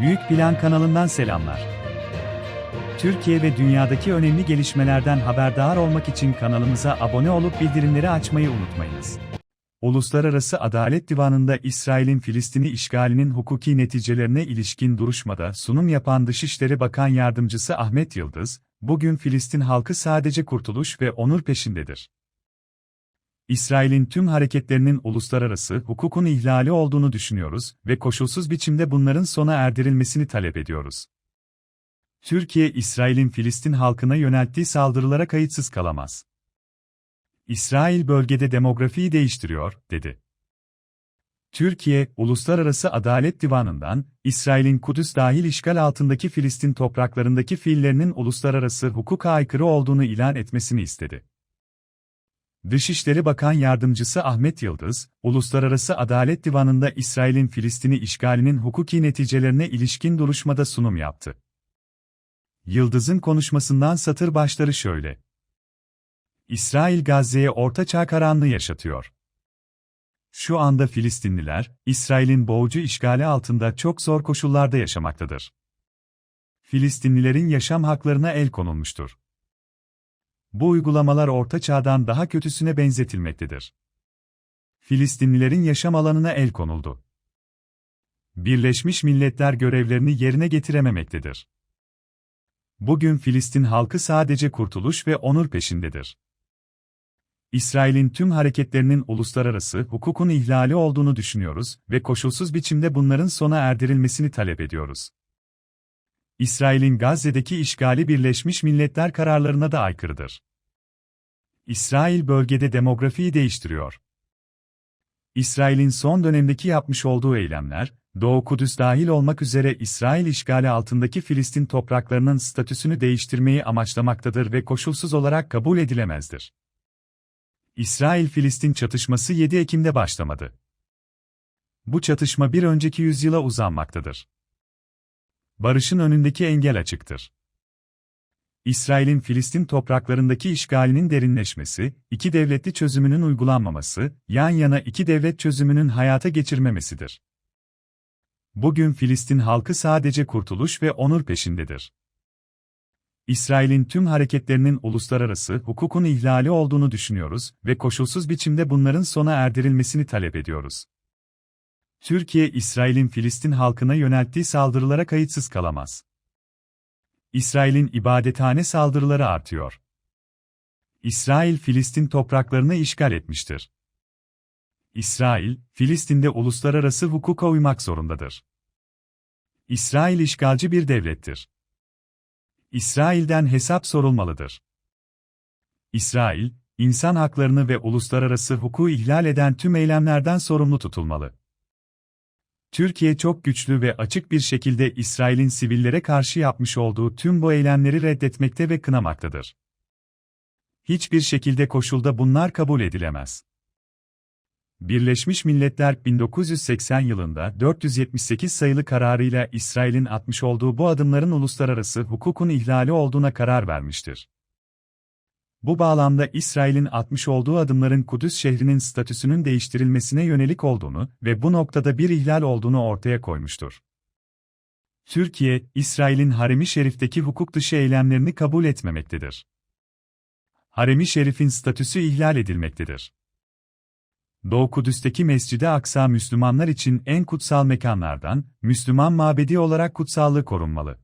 Büyük Plan kanalından selamlar. Türkiye ve dünyadaki önemli gelişmelerden haberdar olmak için kanalımıza abone olup bildirimleri açmayı unutmayınız. Uluslararası Adalet Divanı'nda İsrail'in Filistin'i işgalinin hukuki neticelerine ilişkin duruşmada sunum yapan Dışişleri Bakan Yardımcısı Ahmet Yıldız, bugün Filistin halkı sadece kurtuluş ve onur peşindedir. İsrail'in tüm hareketlerinin uluslararası hukukun ihlali olduğunu düşünüyoruz ve koşulsuz biçimde bunların sona erdirilmesini talep ediyoruz. Türkiye, İsrail'in Filistin halkına yönelttiği saldırılara kayıtsız kalamaz. İsrail bölgede demografiyi değiştiriyor, dedi. Türkiye, Uluslararası Adalet Divanı'ndan, İsrail'in Kudüs dahil işgal altındaki Filistin topraklarındaki fiillerinin uluslararası hukuka aykırı olduğunu ilan etmesini istedi. Dışişleri Bakan Yardımcısı Ahmet Yıldız, Uluslararası Adalet Divanı'nda İsrail'in Filistin'i işgalinin hukuki neticelerine ilişkin duruşmada sunum yaptı. Yıldız'ın konuşmasından satır başları şöyle. İsrail Gazze'ye ortaçağ karanlığı yaşatıyor. Şu anda Filistinliler, İsrail'in boğucu işgali altında çok zor koşullarda yaşamaktadır. Filistinlilerin yaşam haklarına el konulmuştur. Bu uygulamalar Orta Çağ'dan daha kötüsüne benzetilmektedir. Filistinlilerin yaşam alanına el konuldu. Birleşmiş Milletler görevlerini yerine getirememektedir. Bugün Filistin halkı sadece kurtuluş ve onur peşindedir. İsrail'in tüm hareketlerinin uluslararası hukukun ihlali olduğunu düşünüyoruz ve koşulsuz biçimde bunların sona erdirilmesini talep ediyoruz. İsrail'in Gazze'deki işgali Birleşmiş Milletler kararlarına da aykırıdır. İsrail bölgede demografiyi değiştiriyor. İsrail'in son dönemdeki yapmış olduğu eylemler, Doğu Kudüs dahil olmak üzere İsrail işgali altındaki Filistin topraklarının statüsünü değiştirmeyi amaçlamaktadır ve koşulsuz olarak kabul edilemezdir. İsrail-Filistin çatışması 7 Ekim'de başlamadı. Bu çatışma bir önceki yüzyıla uzanmaktadır. Barışın önündeki engel açıktır. İsrail'in Filistin topraklarındaki işgalinin derinleşmesi, iki devletli çözümünün uygulanmaması, yan yana iki devlet çözümünün hayata geçirmemesidir. Bugün Filistin halkı sadece kurtuluş ve onur peşindedir. İsrail'in tüm hareketlerinin uluslararası hukukun ihlali olduğunu düşünüyoruz ve koşulsuz biçimde bunların sona erdirilmesini talep ediyoruz. Türkiye, İsrail'in Filistin halkına yönelttiği saldırılara kayıtsız kalamaz. İsrail'in ibadethane saldırıları artıyor. İsrail, Filistin topraklarını işgal etmiştir. İsrail, Filistin'de uluslararası hukuka uymak zorundadır. İsrail işgalci bir devlettir. İsrail'den hesap sorulmalıdır. İsrail, insan haklarını ve uluslararası hukuku ihlal eden tüm eylemlerden sorumlu tutulmalı. Türkiye çok güçlü ve açık bir şekilde İsrail'in sivillere karşı yapmış olduğu tüm bu eylemleri reddetmekte ve kınamaktadır. Hiçbir şekilde koşulda bunlar kabul edilemez. Birleşmiş Milletler 1980 yılında 478 sayılı kararıyla İsrail'in atmış olduğu bu adımların uluslararası hukukun ihlali olduğuna karar vermiştir. Bu bağlamda İsrail'in atmış olduğu adımların Kudüs şehrinin statüsünün değiştirilmesine yönelik olduğunu ve bu noktada bir ihlal olduğunu ortaya koymuştur. Türkiye, İsrail'in Harem-i Şerif'teki hukuk dışı eylemlerini kabul etmemektedir. Harem-i Şerif'in statüsü ihlal edilmektedir. Doğu Kudüs'teki Mescid-i Aksa Müslümanlar için en kutsal mekanlardan, Müslüman mabedi olarak kutsallığı korunmalı.